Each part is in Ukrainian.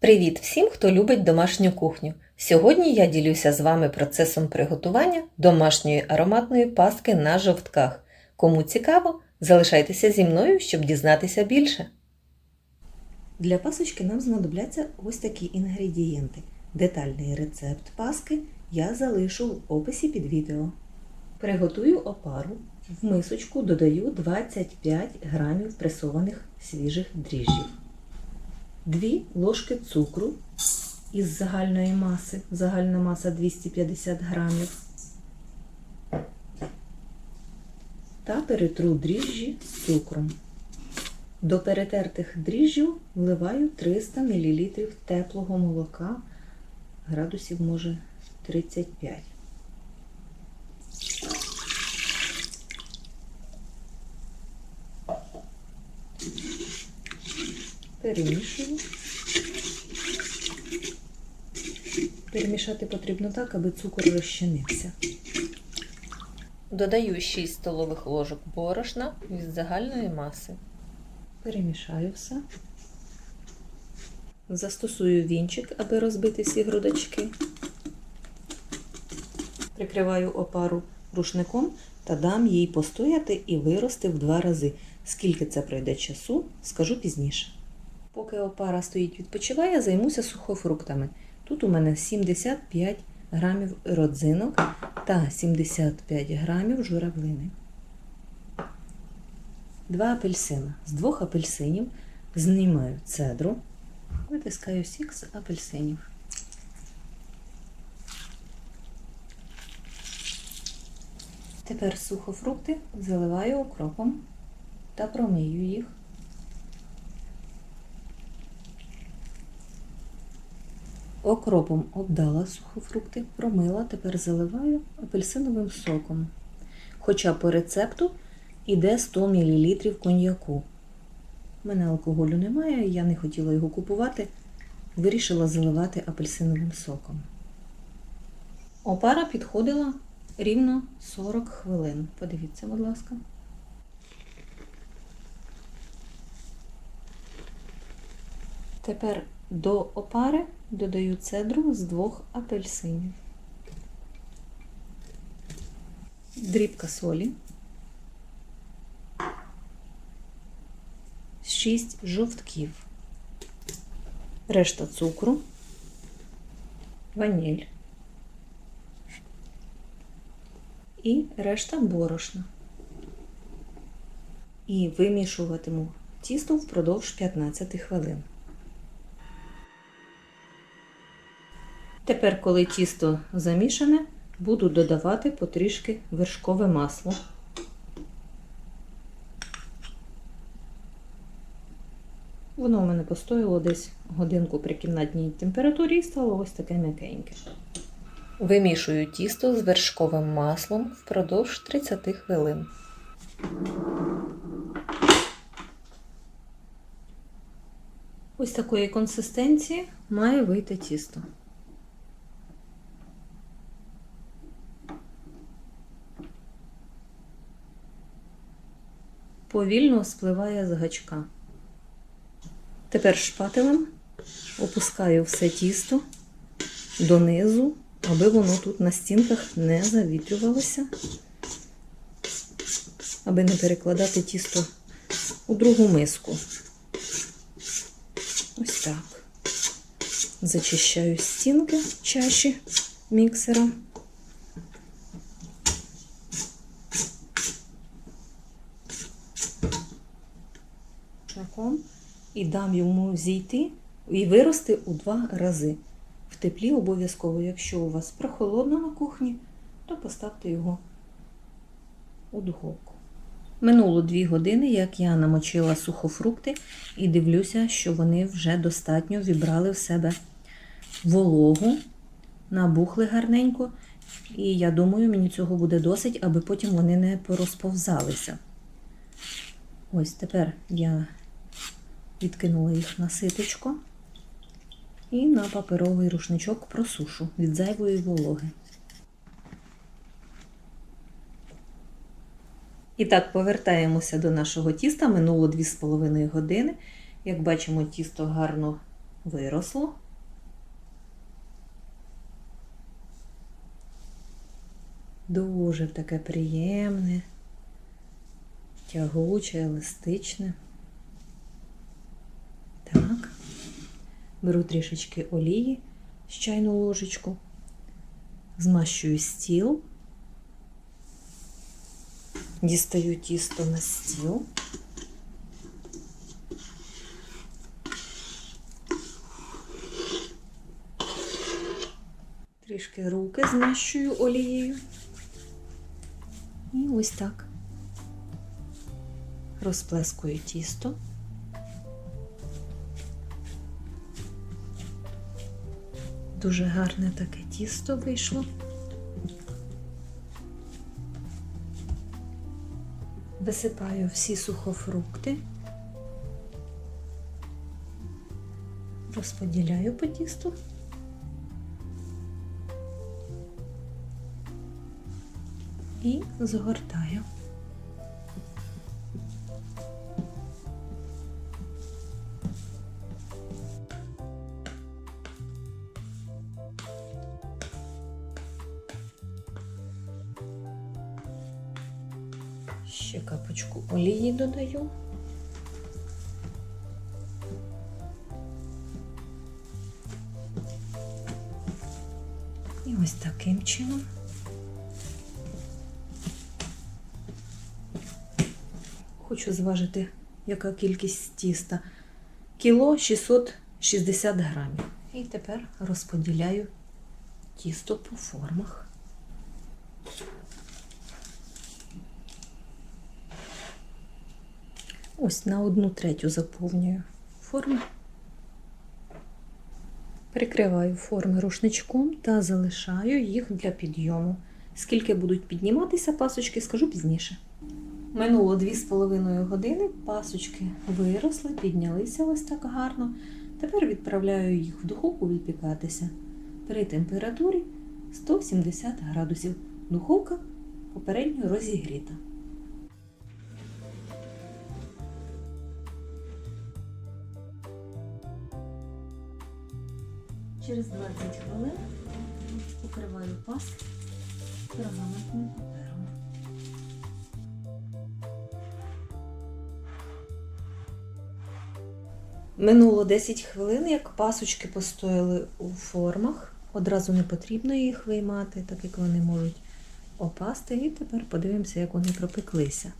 Привіт всім, хто любить домашню кухню. Сьогодні я ділюся з вами процесом приготування домашньої ароматної пастки на жовтках. Кому цікаво, залишайтеся зі мною, щоб дізнатися більше. Для пасочки нам знадобляться ось такі інгредієнти. Детальний рецепт паски я залишу в описі під відео. Приготую опару. В мисочку додаю 25 грамів пресованих свіжих дріжджів. 2 ложки цукру із загальної маси. Загальна маса 250 грамів. Та перетру дріжджі з цукром. До перетертих дріжджів вливаю 300 мл теплого молока, градусів може 35. Перемішую. Перемішати потрібно так, аби цукор розчинився. Додаю 6 столових ложок борошна від загальної маси. Перемішаю все. Застосую вінчик, аби розбити всі грудочки. Прикриваю опару рушником та дам їй постояти і вирости в два рази. Скільки це пройде часу, скажу пізніше. Поки опара стоїть відпочиває, займуся сухофруктами. Тут у мене 75 грамів родзинок та 75 грамів журавлини. Два апельсина. З двох апельсинів знімаю цедру, витискаю сік з апельсинів. Тепер сухофрукти заливаю окропом та промию їх. Окропом обдала сухофрукти, промила, тепер заливаю апельсиновим соком. Хоча по рецепту іде 100 мл коньяку. У мене алкоголю немає, я не хотіла його купувати, вирішила заливати апельсиновим соком. Опара підходила рівно 40 хвилин. Подивіться, будь ласка. Тепер до опари додаю цедру з двох апельсинів. Дрібка солі. 6 жовтків. Решта цукру, ваніль і решта борошна. І вимішуватиму тісто впродовж 15 хвилин. Тепер, коли тісто замішане, буду додавати потрішки вершкове масло. Воно у мене постояло десь годинку при кімнатній температурі і стало ось таке м'якеньке. Вимішую тісто з вершковим маслом впродовж 30 хвилин. Ось такої консистенції має вийти тісто. Повільно спливає з гачка. Тепер шпателем опускаю все тісто донизу, аби воно тут на стінках не завітрювалося, аби не перекладати тісто у другу миску. Ось так. Зачищаю стінки чаші міксера. І дам йому зійти і вирости у два рази. В теплі обов'язково, якщо у вас прохолодно на кухні, то поставте його у духовку. Минуло дві години, як я намочила сухофрукти, і дивлюся, що вони вже достатньо вібрали в себе вологу, набухли гарненько. І я думаю, мені цього буде досить, аби потім вони не порозповзалися. Ось тепер я відкинула їх на ситочко і на паперовий рушничок просушу від зайвої вологи. І так, повертаємося до нашого тіста. Минуло 2,5 години. Як бачимо, тісто гарно виросло. Дуже таке приємне, тягуче, еластичне. Так. Беру трішечки олії з чайну ложечку, змащую стіл, дістаю тісто на стіл. Трішки руки змащую олією. І ось так розплескую тісто. Дуже гарне таке тісто вийшло. Висипаю всі сухофрукти, розподіляю по тісту. І згортаю. Олії додаю. І ось таким чином. Хочу зважити, яка кількість тіста. Кіло 660 грамів. І тепер розподіляю тісто по формах. Ось на одну третю заповнюю форми. Прикриваю форми рушничком та залишаю їх для підйому. Скільки будуть підніматися пасочки, скажу пізніше. Минуло 2,5 години, пасочки виросли, піднялися ось так гарно. Тепер відправляю їх в духовку випікатися при температурі 170 градусів. Духовка попередньо розігріта. Через 20 хвилин покриваю пас пергаментним папером. Минуло 10 хвилин, як пасочки постояли у формах. Одразу не потрібно їх виймати, так як вони можуть опасти. І тепер подивимося, як вони пропеклися.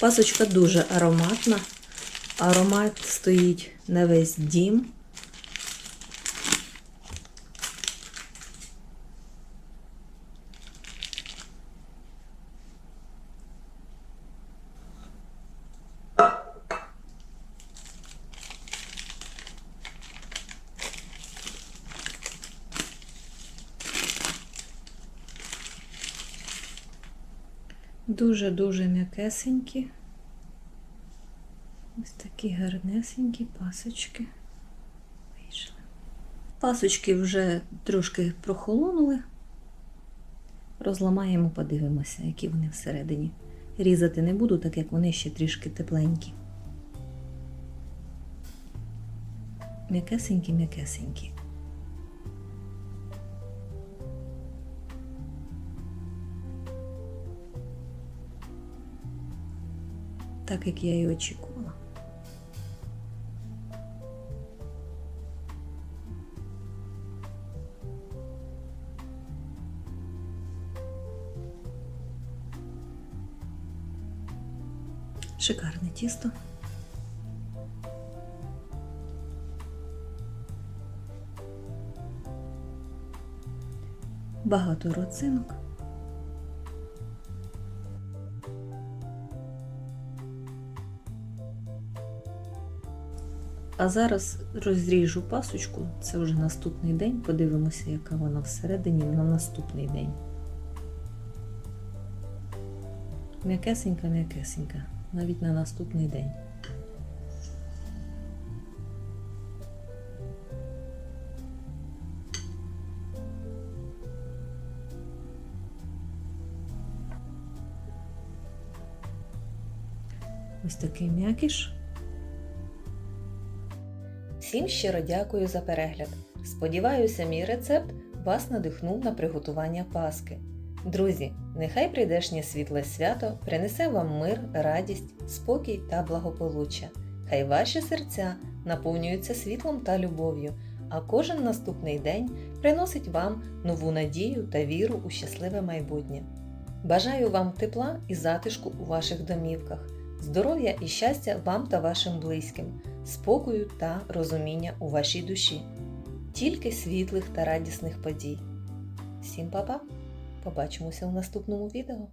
Пасочка дуже ароматна. Аромат стоїть на весь дім. Дуже-дуже м'якесенькі. Ось такі гарнесенькі пасочки вийшли. Пасочки вже трошки прохолонули. Розламаємо, подивимося, які вони всередині. Різати не буду, так як вони ще трішки тепленькі. М'якесенькі, Так як я і очікувала. Шикарне тісто. Багато родзинок. А зараз розріжу пасочку, це вже наступний день, подивимося, яка вона всередині на наступний день. М'якесенька-м'якесенька, навіть на наступний день. Ось такий м'якіш. Всім щиро дякую за перегляд. Сподіваюся, мій рецепт вас надихнув на приготування паски. Друзі, нехай прийдешнє світле свято принесе вам мир, радість, спокій та благополуччя. Хай ваші серця наповнюються світлом та любов'ю, а кожен наступний день приносить вам нову надію та віру у щасливе майбутнє. Бажаю вам тепла і затишку у ваших домівках, здоров'я і щастя вам та вашим близьким, спокою та розуміння у вашій душі, тільки світлих та радісних подій. Всім па-па! Побачимося у наступному відео.